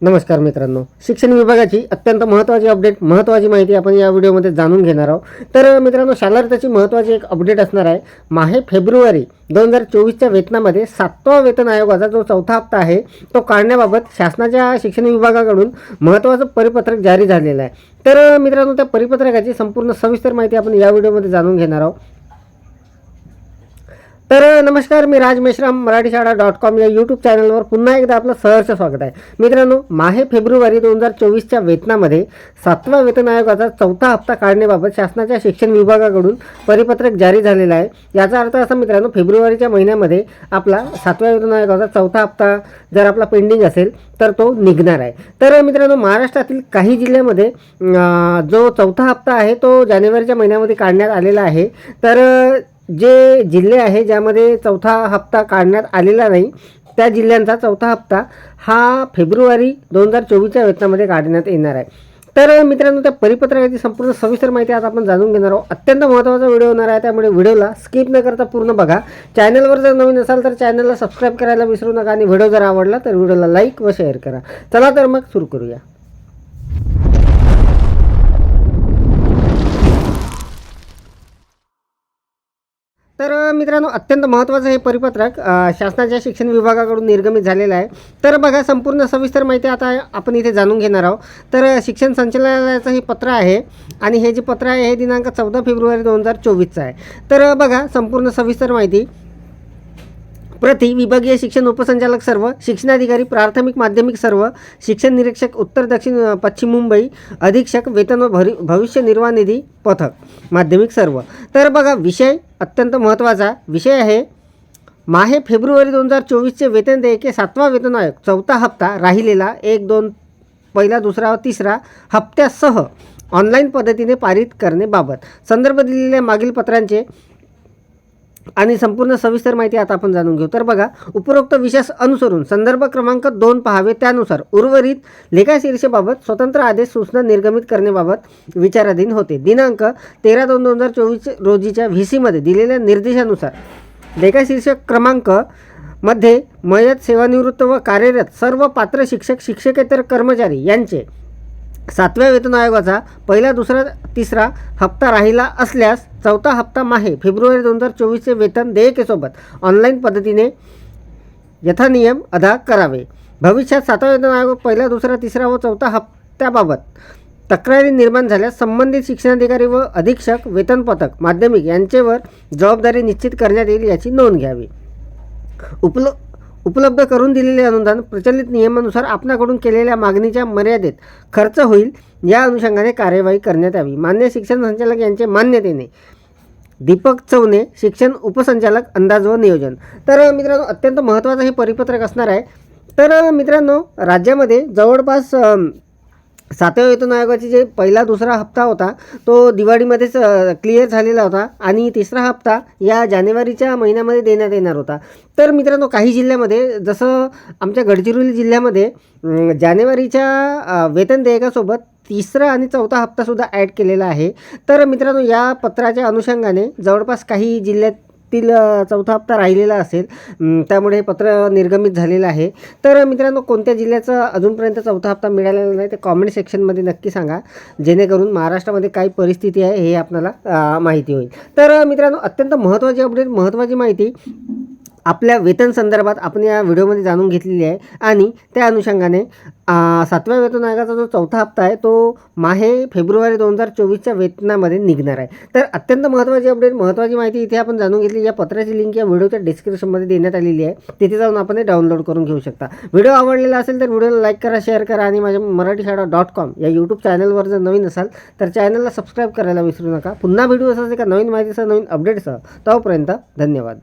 नमस्कार मित्रांनो. शिक्षण विभागाची अत्यंत महत्त्वाची अपडेट महत्त्वाची माहिती आपण या व्हिडिओमध्ये जाणून घेणार आहोत. तर मित्रांनो शालार्थाची महत्त्वाची एक अपडेट असणार आहे. माहे फेब्रुवारी दोन हजार चोवीसच्या वेतनामध्ये सातवा वेतन आयोगाचा जो चौथा हप्ता आहे तो काढण्याबाबत शासनाच्या शिक्षण विभागाकडून महत्त्वाचं परिपत्रक जारी झालेलं आहे. तर मित्रांनो त्या परिपत्रकाची संपूर्ण सविस्तर माहिती आपण या व्हिडिओमध्ये जाणून घेणार आहोत. तर नमस्कार मी राज मेश्राम मराठी शाळा डॉट कॉम या यूट्यूब चॅनलवर पुन्हा एकदा आपलं सहर्ष स्वागत आहे. मित्रांनो माहे फेब्रुवारी दोन हजार चोवीसच्या वेतनामध्ये सातवा वेतन आयोगाचा चौथा हप्ता काढण्याबाबत शासनाच्या शिक्षण विभागाकडून परिपत्रक जारी झालेलं आहे. याचा अर्थ असा मित्रांनो फेब्रुवारीच्या महिन्यामध्ये आपला सातव्या वेतन आयोगाचा चौथा हप्ता जर आपला पेंडिंग असेल तर तो निघणार आहे. तर मित्रांनो महाराष्ट्रातील काही जिल्ह्यामध्ये जो चौथा हप्ता आहे तो जानेवारीच्या महिन्यामध्ये काढण्यात आलेला आहे. तर जे जिल्हे आहे ज्यामध्ये चौथा हप्ता काढण्यात आलेला नाही त्या जिल्ह्यांचा चौथा हप्ता हा फेब्रुवारी दोन हजार चोवीसच्या वेतनामध्ये काढण्यात येणार आहे. तर मित्रांनो त्या परिपत्रकाची संपूर्ण सविस्तर माहिती आज आपण जाणून घेणार आहोत. अत्यंत महत्त्वाचा व्हिडिओ होणार आहे त्यामुळे व्हिडिओला स्किप न करता पूर्ण बघा. चॅनलवर जर नवीन असाल तर चॅनलला सबस्क्राईब करायला विसरू नका आणि व्हिडिओ जर आवडला तर व्हिडिओला लाईक व शेअर करा. चला तर मग सुरू करूया. तर मित्रांनो अत्यंत महत्त्वाचं हे परिपत्रक शासनाच्या शिक्षण विभागाकडून निर्गमित झालेलं आहे. तर बघा संपूर्ण सविस्तर माहिती आता आपण इथे जाणून घेणार आहोत. तर शिक्षण संचालनालयाचं हे पत्र आहे आणि हे जे पत्र आहे हे दिनांक चौदा फेब्रुवारी दोन हजार चोवीसचं आहे. तर बघा संपूर्ण सविस्तर माहिती. प्रति विभागीय शिक्षण उपसंचालक सर्व शिक्षणाधिकारी प्राथमिक माध्यमिक सर्व शिक्षण निरीक्षक उत्तर दक्षिण पश्चिम मुंबई अधीक्षक वेतन व भरि भविष्य निर्वाह निधी पथक माध्यमिक सर्व. तर बघा विषय अत्यंत महत्त्वाचा विषय आहे. माहे फेब्रुवारी दोन हजार चोवीसचे वेतन देयके सातवा वेतन आयोग चौथा हप्ता राहिलेला एक दोन पहिला दुसरा व तिसरा हप्त्यासह ऑनलाईन पद्धतीने पारित करण्याबाबत संदर्भ दिलेल्या मागील पत्रांचे आणि संपूर्ण सविस्तर माहिती आता आपण जाणून घेऊ. तर बघा उपरोक्त विशेष अनुसरून संदर्भ क्रमांक दोन पहावे त्यानुसार उर्वरित लेखाशीर्षेबाबत स्वतंत्र आदेश सूचना निर्गमित करण्याबाबत विचाराधीन होते. दिनांक तेरा दोन दोन हजार चोवीस रोजीच्या व्ही सीमध्ये दिलेल्या निर्देशानुसार लेखाशीर्षक क्रमांकमध्ये मयत सेवानिवृत्त व कार्यरत सर्व पात्र शिक्षक शिक्षकेतर कर्मचारी यांचे सातव्या वेतन आयोगाचा पहिला दुसरा तिसरा हप्ता राहिला असल्यास चौथा हप्ता माहे. फेब्रुवारी दोन हजार चोवीसचे वेतन देयकेसोबत ऑनलाईन पद्धतीने यथानियम अदा करावे. भविष्यात सातवा वेतन आयोग पहिला दुसरा तिसरा व चौथा हप्त्याबाबत तक्रारी निर्माण झाल्यास संबंधित शिक्षणाधिकारी व अधीक्षक वेतन पथक माध्यमिक यांचेवर जबाबदारी निश्चित करण्यात येईल याची नोंद घ्यावी. उपल उपलब्ध करून दिलेले अनुदान प्रचलित नियमानुसार आपणाकडून केलेल्या मागणीच्या मर्यादेत खर्च होईल या अनुषंगाने कार्यवाही करण्यात यावी. मान्य शिक्षण संचालक यांचे मान्यतेने दीपक चवने शिक्षण उपसंचालक अंदाज व नियोजन. तर मित्रांनो अत्यंत महत्त्वाचं हे परिपत्रक असणार आहे. तर मित्रांनो राज्यामध्ये जवळपास सातव्या वेतन आयोगाचे जे पहिला दुसरा हप्ता होता तो दिवाळीमध्येच क्लिअर झालेला होता आणि तिसरा हप्ता या जानेवारीच्या महिन्यामध्ये देण्यात येणार होता. तर मित्रांनो काही जिल्ह्यामध्ये जसं आमच्या गडचिरोली जिल्ह्यामध्ये जानेवारीच्या वेतन देयकासोबत तिसरा आणि चौथा हप्तासुद्धा ॲड केलेला आहे. तर मित्रांनो या पत्राच्या अनुषंगाने जवळपास काही जिल्ह्यात तील चौथा हप्ता राहिलेला असेल. त्यामुळे हे पत्र निर्गमित झालेलं आहे. तर मित्रांनो कोणत्या जिल्ह्याचं अजूनपर्यंत चौथा हप्ता मिळालेला नाही ते कॉमेंट सेक्शनमध्ये नक्की सांगा. जेणेकरून महाराष्ट्रामध्ये काय परिस्थिती आहे हे आपल्याला माहिती होईल. तर मित्रांनो अत्यंत महत्त्वाची अपडेट महत्त्वाची माहिती आपल्या वेतन संदर्भात आपण या व्हिडिओमध्ये जाणून घेतलेली आहे. आणि त्या अनुषंगाने सातव्या वेतन आयोगाचा जो चौथा हप्ता आहे तो माहे फेब्रुवारी दोन हजार चोवीसच्या वेतनामध्ये निघणार आहे. तर अत्यंत महत्त्वाची अपडेट महत्त्वाची माहिती इथे आपण जाणून घेतली या पत्राची लिंक या व्हिडिओच्या डिस्क्रिप्शनमध्ये देण्यात आलेली आहे. तिथे जाऊन आपण हे डाउनलोड करून घेऊ शकता. व्हिडिओ आवडलेला असेल तर व्हिडिओला लाईक करा शेअर करा आणि माझ्या मराठी शाळा डॉट कॉम या यूट्यूब चॅनलवर जर नवीन असाल तर चॅनलला सबस्क्राईब करायला विसरू नका. पुन्हा व्हिडिओ असायचे का नवीन माहितीसह नवीन अपडेटसह तोपर्यंत धन्यवाद.